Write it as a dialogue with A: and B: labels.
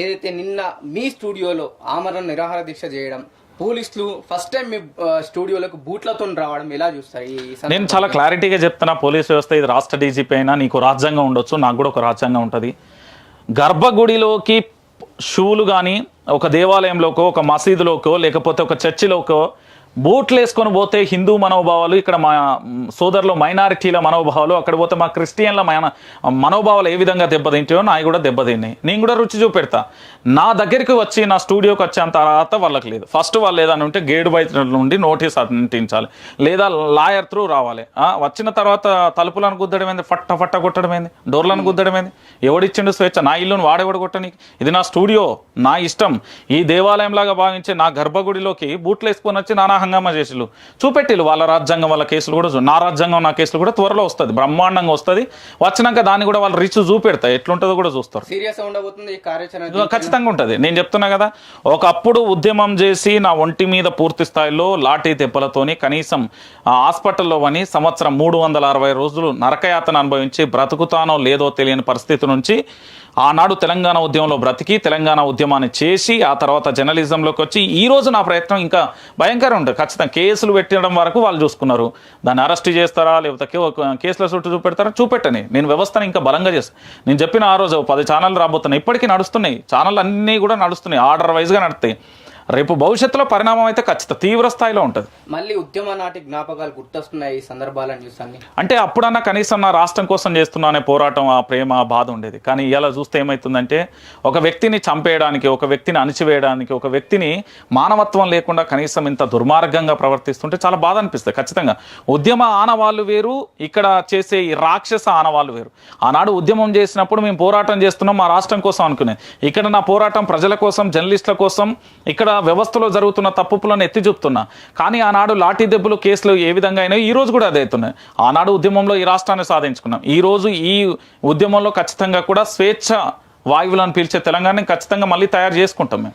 A: ఏదైతే నిన్న మీ స్టూడియోలో ఆమరణ నిరాహార దీక్ష చేయడం పోలీసులు ఫస్ట్ టైం మీ స్టూడియోలకు బూట్లతో రావడం ఎలా చూస్తాయి
B: నేను చాలా క్లారిటీగా చెప్తున్నా పోలీస్ వ్యవస్థ ఇది రాష్ట్ర డీజీపీ అయినా నీకు రాజ్యాంగం ఉండొచ్చు నాకు కూడా ఒక రాజ్యాంగం ఉంటుంది. గర్భగుడిలోకి షూలు కానీ ఒక దేవాలయంలోకో ఒక మసీదులోకో లేకపోతే ఒక చర్చిలోకో బూట్లు వేసుకొని పోతే హిందూ మనోభావాలు ఇక్కడ మా సోదరులు మైనారిటీల మనోభావాలు అక్కడ పోతే మా క్రిస్టియన్ల మన మనోభావాలు ఏ విధంగా దెబ్బతింటాయో నాయి కూడా దెబ్బతిన్నాయి. నేను కూడా రుచి చూపెడతా. నా దగ్గరికి వచ్చి నా స్టూడియోకి వచ్చిన తర్వాత వాళ్ళకి లేదు. ఫస్ట్ వాళ్ళు ఏదైనా ఉంటే గేడు బయట నుండి నోటీస్ అంటించాలి లేదా లాయర్ త్రూ రావాలి. వచ్చిన తర్వాత తలుపులను గుద్దడం ఏంది? ఫట్ట ఫట్ట కొట్టడం ఏంది? డోర్లను గుద్దడం ఏంది? ఎవడిచ్చిండు స్వేచ్ఛ? నా ఇల్లును వాడేవాడు కొట్టనికి ఇది నా స్టూడియో నా ఇష్టం. ఈ దేవాలయం లాగా భావించే నా గర్భగుడిలోకి బూట్లు వేసుకొని వచ్చి నానా హంగామా చేసిళ్ళు. చూపెట్టిళ్ళు వాళ్ళ రాజ్యాంగం వాళ్ళ కేసులు కూడా నా రాజ్యాంగం నా కేసులు కూడా త్వరలో వస్తుంది బ్రహ్మాండంగా వస్తుంది. వచ్చినాక దాన్ని కూడా వాళ్ళు రిచ్ చూపెడతా ఎట్లుంటుందో కూడా చూస్తారు. ఖచ్చితంగా ఉంటుంది. నేను చెప్తున్నా కదా ఒకప్పుడు ఉద్యమం చేసి నా ఒంటి మీద పూర్తి స్థాయిలో లాఠీ తెప్పలతోని కనీసం హాస్పిటల్లో అని సంవత్సరం మూడు వందల అరవై రోజులు నరకయాతన అనుభవించి బ్రతుకుతానో లేదో తెలియని పరిస్థితి నుంచి ఆనాడు తెలంగాణ ఉద్యమంలో బ్రతికి తెలంగాణ ఉద్యమాన్ని చేసి ఆ తర్వాత జర్నలిజంలోకి వచ్చి ఈ రోజు నా ప్రయత్నం ఇంకా భయంకరం ఉంటుంది. ఖచ్చితంగా కేసులు పెట్టడం వరకు వాళ్ళు చూసుకున్నారు. దాన్ని అరెస్ట్ చేస్తారా లేకపోతే కేసుల చుట్టూ చూపెడతారా? చూపెట్టని. నేను వ్యవస్థను ఇంకా బలంగా చేస్తాను నేను చెప్పిన ఆ రోజు పది ఛానల్ రాబోతున్నాయి. ఇప్పటికీ నడుస్తున్నాయి. ఛానల్ అన్నీ కూడా నడుస్తున్నాయి. ఆర్డర్ వైజ్గా నడుస్తాయి. రేపు భవిష్యత్తులో పరిణామం అయితే ఖచ్చితంగా తీవ్ర స్థాయిలో ఉంటుంది.
A: మళ్ళీ ఉద్యమ నాటి జ్ఞాపకాలు గుర్తొస్తున్నాయి ఈ సందర్భాలను చూసి అన్ని.
B: అంటే అప్పుడన్నా కనీసం నా రాష్ట్రం కోసం చేస్తున్నానే పోరాటం ఆ ప్రేమ ఆ బాధ ఉండేది. కానీ ఇలా చూస్తే ఏమవుతుందంటే ఒక వ్యక్తిని చంపేయడానికి ఒక వ్యక్తిని అణిచివేయడానికి ఒక వ్యక్తిని మానవత్వం లేకుండా కనీసం ఇంత దుర్మార్గంగా ప్రవర్తిస్తుంటే చాలా బాధ అనిపిస్తుంది ఖచ్చితంగా. ఉద్యమ ఆనవాళ్ళు వేరు ఇక్కడ చేసే ఈ రాక్షస ఆనవాళ్ళు వేరు. ఆనాడు ఉద్యమం చేసినప్పుడు మేము పోరాటం చేస్తున్నాం మా రాష్ట్రం కోసం అనుకునేది ఇక్కడ నా పోరాటం ప్రజల కోసం జర్నలిస్టుల కోసం ఇక్కడ వ్యవస్థలో జరుగుతున్న తప్పులను ఎత్తి చూపుతున్నా. కానీ ఆనాడు లాఠీ దెబ్బలు కేసులు ఏ విధంగా అయినాయో ఈ రోజు కూడా అదే అవుతున్నాయి. ఆనాడు ఉద్యమంలో ఈ రాష్ట్రాన్ని సాధించుకున్నాం. ఈ రోజు ఈ ఉద్యమంలో ఖచ్చితంగా కూడా స్వేచ్ఛ వాయువులను పీల్చే తెలంగాణని ఖచ్చితంగా మళ్ళీ తయారు చేసుకుంటాం మేము.